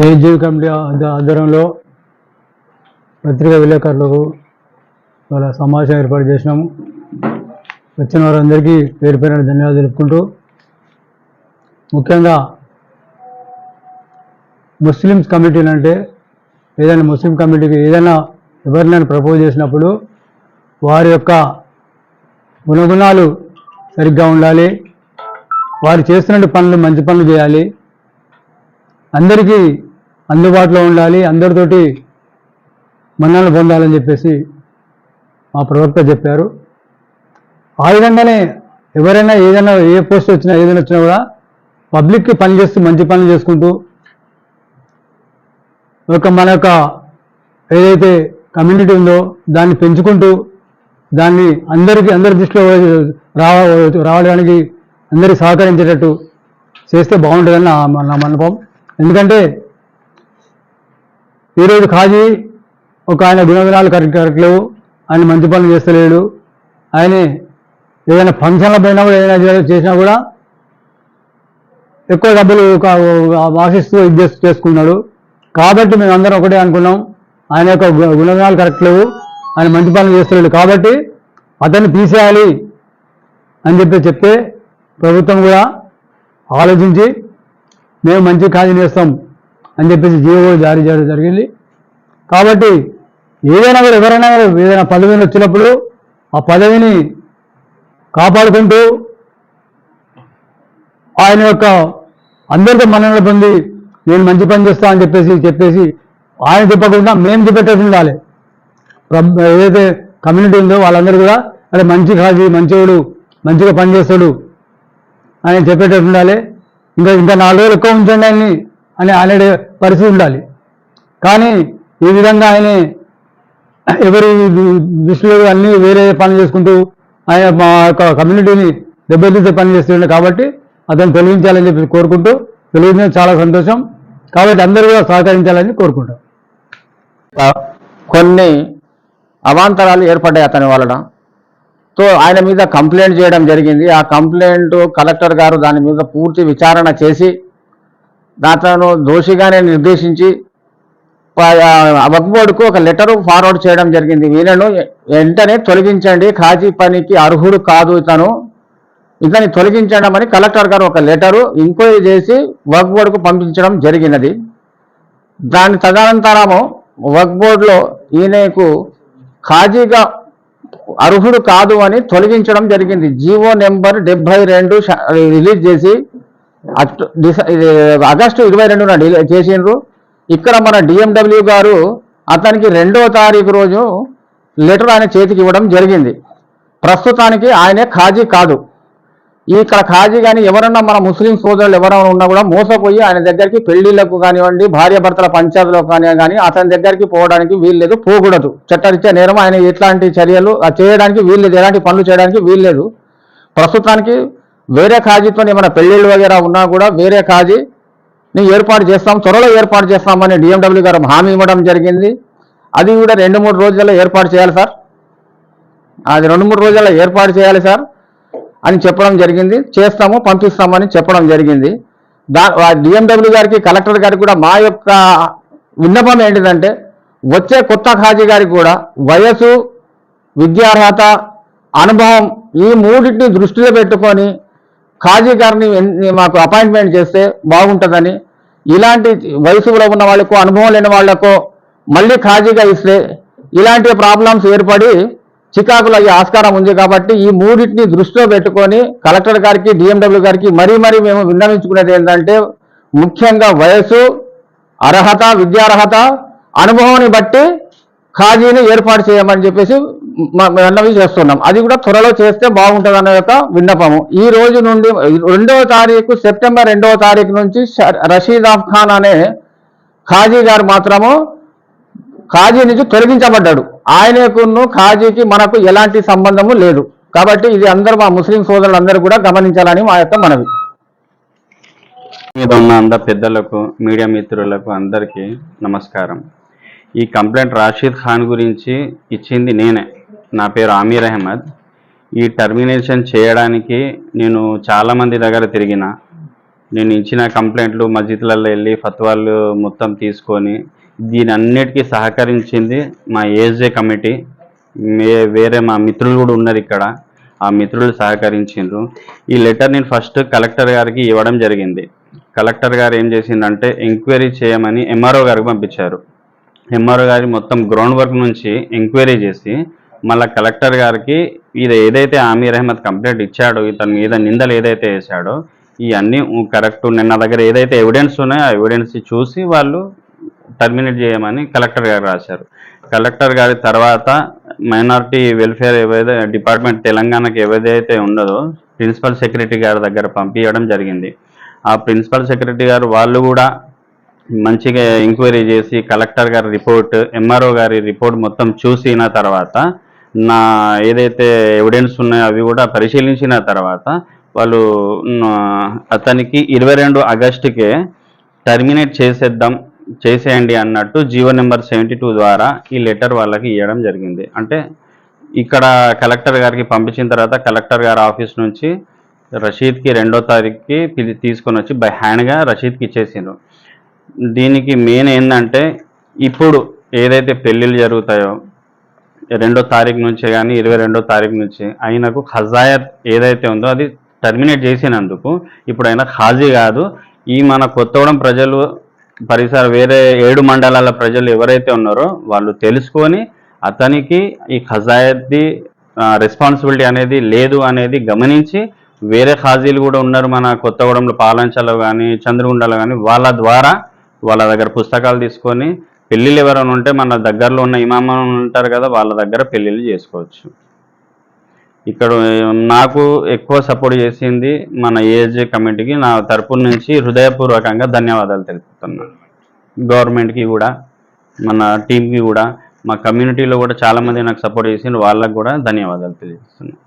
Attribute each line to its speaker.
Speaker 1: ఏజీవి committee ఆధ్వర్యంలో పత్రికా విలేకరులకు వాళ్ళ సమావేశం ఏర్పాటు చేసినాము వచ్చిన వారందరికీ పేరు పేరున ధన్యవాదాలు తెలుపుకుంటూ ముఖ్యంగా ముస్లిమ్స్ కమిటీలు అంటే ఏదైనా ముస్లిం కమిటీకి ఏదైనా ఎవరినైనా ప్రపోజ్ చేసినప్పుడు వారి యొక్క గుణగుణాలు సరిగ్గా ఉండాలి. వారు చేస్తున్న పనులు మంచి పనులు చేయాలి. అందరికీ అందుబాటులో ఉండాలి అందరితోటి మన్నలు పొందాలని చెప్పేసి మా ప్రవక్త చెప్పారు. ఆ విధంగానే ఎవరైనా ఏదైనా ఏ పోస్ట్ వచ్చినా ఏదైనా వచ్చినా కూడా పబ్లిక్కి పని చేస్తూ మంచి పనులు చేసుకుంటూ ఒక మన యొక్క ఏదైతే కమ్యూనిటీ ఉందో దాన్ని పెంచుకుంటూ దాన్ని అందరికీ అందరి దృష్టిలో రావ రావడానికి అందరికీ సహకరించేటట్టు చేస్తే బాగుంటుందని నా నా మనపం ఎందుకంటే ఈరోజు ఖాజీ ఒక ఆయన గుణగుణాలు కరెక్ట్ కరెక్ట్ లేవు ఆయన మంచి పనులు చేస్తలేడు. ఆయన ఏదైనా ఫంక్షన్ల పోయినా కూడా ఏదైనా చేసినా కూడా ఎక్కువ డబ్బులు ఒక- ఆశిస్తూ ఇది చేసుకున్నాడు కాబట్టి మేము అందరం ఒకటే అనుకున్నాం ఆయన యొక్క గుణగుణాలు కరెక్ట్ లేవు ఆయన మంచి పనులు చేస్తలేడు. కాబట్టి అతన్ని తీసేయాలి అని చెప్పి చెప్తే ప్రభుత్వం కూడా ఆలోచించి మేము మంచి ఖాళీ చేస్తాం అని చెప్పేసి జీవో జారీ చేయడం జరిగింది. కాబట్టి ఏదైనా కూడా ఎవరైనా ఏదైనా పదవిని వచ్చినప్పుడు ఆ పదవిని కాపాడుకుంటూ ఆయన యొక్క అందరితో మన్ననలు పొంది నేను మంచి పని చేస్తా అని చెప్పేసి చెప్పేసి ఆయన చెప్పకుండా మేము చెప్పేటట్టు ఉండాలి. ఏదైతే కమ్యూనిటీ ఉందో వాళ్ళందరూ కూడా అరే మంచి కాదు మంచివాడు మంచిగా పనిచేస్తాడు ఆయన చెప్పేటట్టు ఉండాలి. ఇంకా ఇంకా నాలుగు రోజులు ఎక్కువ ఉంచండి ఆయన్ని అని ఆల్రెడీ పరిస్థితి ఉండాలి. కానీ ఈ విధంగా ఆయన ఎవరి దృష్టిలో అన్నీ వేరే పనులు చేసుకుంటూ ఆయన మా యొక్క కమ్యూనిటీని దెబ్బతీసే పని చేస్తుండే కాబట్టి అతను తొలగించాలని చెప్పి కోరుకుంటూ తొలగించడం చాలా సంతోషం. కాబట్టి అందరూ కూడా సహకరించాలని కోరుకుంటాం
Speaker 2: కొన్ని అవాంతరాలు ఏర్పడ్డాయి అతని వలన. సో ఆయన మీద కంప్లైంట్ చేయడం జరిగింది. ఆ కంప్లైంట్ కలెక్టర్ గారు దాని మీద పూర్తి విచారణ చేసి దాంట్లో దోషిగానే నిర్దేశించి వక్ బోర్డుకు ఒక లెటర్ ఫార్వర్డ్ చేయడం జరిగింది. వీళ్ళను వెంటనే తొలగించండి. ఖాజీ పనికి అర్హుడు కాదు ఇతను. ఇతన్ని తొలగించడం అని కలెక్టర్ గారు ఒక లెటరు ఎంక్వైరీ చేసి వర్క్ బోర్డుకు పంపించడం జరిగినది. దాని తదనంతరము వర్క్ బోర్డులో ఈయనకు ఖాజీగా అర్హుడు కాదు అని తొలగించడం జరిగింది. జీవో నెంబర్ డెబ్బై రెండు రిలీజ్ చేసి ఆగస్టు ఇరవై రెండున చేసిండ్రు. ఇక్కడ మన డిఎండబ్ల్యూ గారు అతనికి రెండో తారీఖు రోజు లెటర్ ఆయన చేతికి ఇవ్వడం జరిగింది. ప్రస్తుతానికి ఆయనే ఖాజీ కాదు. ఇక్కడ ఖాజీ కానీ ఎవరన్నా మన ముస్లిం సోదరులు ఎవరైనా ఉన్నా కూడా మోసపోయి ఆయన దగ్గరికి పెళ్ళిళ్ళకు కానివ్వండి భార్యాభర్తల పంచాయతీలకు కానీ కానీ అతని దగ్గరికి పోవడానికి వీల్లేదు పోకూడదు. చట్టరీత్యా నేరం ఆయన ఎట్లాంటి చర్యలు చేయడానికి వీల్లేదు ఎలాంటి పనులు చేయడానికి వీల్లేదు ప్రస్తుతానికి వేరే ఖాజీతో ఏమైనా పెళ్ళిళ్ళు వగేరా ఉన్నా కూడా వేరే ఖాజీని ఏర్పాటు చేస్తాం త్వరలో ఏర్పాటు చేస్తామని డిఎండబ్ల్యూ గారు హామీ ఇవ్వడం జరిగింది. అది కూడా రెండు మూడు రోజుల్లో ఏర్పాటు చేయాలి సార్. అది రెండు మూడు రోజుల్లో ఏర్పాటు చేయాలి సార్. అని చెప్పడం జరిగింది. చేస్తాము పంపిస్తామని చెప్పడం జరిగింది. దా డిఎండబ్ల్యూ గారికి కలెక్టర్ గారికి కూడా మా యొక్క విన్నపం ఏంటిదంటే వచ్చే కొత్త ఖాజీ గారికి కూడా వయసు విద్యార్హత అనుభవం ఈ మూడింటిని దృష్టిలో పెట్టుకొని ఖాజీ గారిని మాకు అపాయింట్మెంట్ చేస్తే బాగుంటుందని ఇలాంటి వయసులో ఉన్న వాళ్ళకు అనుభవం లేని వాళ్ళకు మళ్ళీ ఖాజీగా ఇస్తే ఇలాంటి ప్రాబ్లమ్స్ ఏర్పడి చికాకులు అయ్యే ఆస్కారం ఉంది కాబట్టి ఈ మూడింటిని దృష్టిలో పెట్టుకొని కలెక్టర్ గారికి డిఎండబ్ల్యూ గారికి మరీ మరీ మేము విన్నవించుకునేది ఏంటంటే ముఖ్యంగా వయసు అర్హత విద్యార్హత అనుభవాన్ని బట్టి ఖాజీని ఏర్పాటు చేయమని చెప్పేసి విన్నవి చేస్తున్నాం. అది కూడా త్వరలో చేస్తే బాగుంటుంది అనే యొక్క విన్నపము. ఈ రోజు నుండి రెండవ తారీఖు సెప్టెంబర్ రెండవ తారీఖు నుంచి రషీద్ ఆఫ్ ఖాన్ అనే ఖాజీ గారు మాత్రము ఖాజీ నుంచి తొలగించబడ్డాడు. ఆయనకును ఖాజీకి మనకు ఎలాంటి సంబంధము లేదు. కాబట్టి ఇది అందరూ మా ముస్లిం సోదరులందరూ కూడా గమనించాలని మా యొక్క మనవి.
Speaker 3: మీద ఉన్న అందరు పెద్దలకు మీడియా మిత్రులకు అందరికీ నమస్కారం. ఈ కంప్లైంట్ రాషీద్ ఖాన్ గురించి ఇచ్చింది నేనే. నా పేరు ఆమీర్ అహ్మద్. ఈ టర్మినేషన్ చేయడానికి నేను చాలామంది దగ్గర తిరిగిన. నేను ఇచ్చిన కంప్లైంట్లు మస్జిద్లలో వెళ్ళి ఫత్వాలు మొత్తం తీసుకొని దీని అన్నిటికీ సహకరించింది మా ఏజే కమిటీ. మే వేరే మా మిత్రులు కూడా ఉన్నారు ఇక్కడ. ఆ మిత్రులు సహకరించిండ్రు. ఈ లెటర్ నేను ఫస్ట్ కలెక్టర్ గారికి ఇవ్వడం జరిగింది. కలెక్టర్ గారు ఏం చేసిందంటే ఎంక్వైరీ చేయమని ఎంఆర్ఓ గారికి పంపించారు. ఎంఆర్ఓ గారి మొత్తం గ్రౌండ్ వర్క్ నుంచి ఎంక్వైరీ చేసి మళ్ళీ కలెక్టర్ గారికి ఇది ఏదైతే ఆమీర్ అహ్మద్ కంప్లైంట్ ఇచ్చాడో ఇతని మీద నిందలు ఏదైతే వేశాడో ఇవన్నీ కరెక్ట్ నిన్న దగ్గర ఏదైతే ఎవిడెన్స్ ఉన్నాయో ఆ ఎవిడెన్స్ చూసి వాళ్ళు టర్మినేట్ చేయమని కలెక్టర్ గారు రాశారు. కలెక్టర్ గారి తర్వాత మైనారిటీ వెల్ఫేర్ ఏవైతే డిపార్ట్మెంట్ తెలంగాణకి ఏదైతే ఉండదో ప్రిన్సిపల్ సెక్రటరీ గారి దగ్గర పంపించడం జరిగింది. ఆ ప్రిన్సిపల్ సెక్రటరీ గారు వాళ్ళు కూడా మంచిగా ఎంక్వైరీ చేసి కలెక్టర్ గారి రిపోర్ట్ ఎంఆర్ఓ గారి రిపోర్ట్ మొత్తం చూసిన తర్వాత నా ఏదైతే ఎవిడెన్స్ ఉన్నాయో అవి కూడా పరిశీలించిన తర్వాత వాళ్ళు అతనికి ఇరవై రెండు ఆగస్టుకే టర్మినేట్ చేసేద్దాం చేసేయండి అన్నట్టు జీవో నెంబర్ సెవెంటీ టూ ద్వారా ఈ లెటర్ వాళ్ళకి ఇవ్వడం జరిగింది. అంటే ఇక్కడ కలెక్టర్ గారికి పంపించిన తర్వాత కలెక్టర్ గారి ఆఫీస్ నుంచి రషీద్కి రెండో తారీఖుకి తీసుకొని వచ్చి బై హ్యాండ్గా రషీద్కి ఇచ్చేసిండ్రు. దీనికి మెయిన్ ఏంటంటే ఇప్పుడు ఏదైతే పెళ్ళిళ్ళు జరుగుతాయో రెండో తారీఖు నుంచి కానీ ఇరవై రెండో తారీఖు నుంచి ఆయనకు ఖజాయత్ ఏదైతే ఉందో అది టర్మినేట్ చేసినందుకు ఇప్పుడు ఆయన హాజీ కాదు. ఈ మన కొత్తగూడెం ప్రజలు పరిసర వేరే ఏడు మండలాల ప్రజలు ఎవరైతే ఉన్నారో వాళ్ళు తెలుసుకొని అతనికి ఈ ఖజాయత్ది రెస్పాన్సిబిలిటీ అనేది లేదు అనేది గమనించి వేరే ఖాజీలు కూడా ఉన్నారు మన కొత్తగూడెంలో పాలంచలో కానీ చంద్రగుండలో కానీ వాళ్ళ ద్వారా వాళ్ళ దగ్గర పుస్తకాలు తీసుకొని పెళ్ళిళ్ళు ఎవరైనా ఉంటే మన దగ్గరలో ఉన్న ఇమామ ఉంటారు కదా వాళ్ళ దగ్గర పెళ్ళిళ్ళు చేసుకోవచ్చు. ఇక్కడ నాకు ఎక్కువ సపోర్ట్ చేసింది మన ఏజ్ కమిటీకి. నా తరపు నుంచి హృదయపూర్వకంగా ధన్యవాదాలు తెలుపుతున్నాను గవర్నమెంట్కి కూడా మన టీంకి కూడా మా కమ్యూనిటీలో కూడా చాలామంది నాకు సపోర్ట్ చేసిండ్రు. వాళ్ళకు కూడా ధన్యవాదాలు తెలియజేస్తున్నాను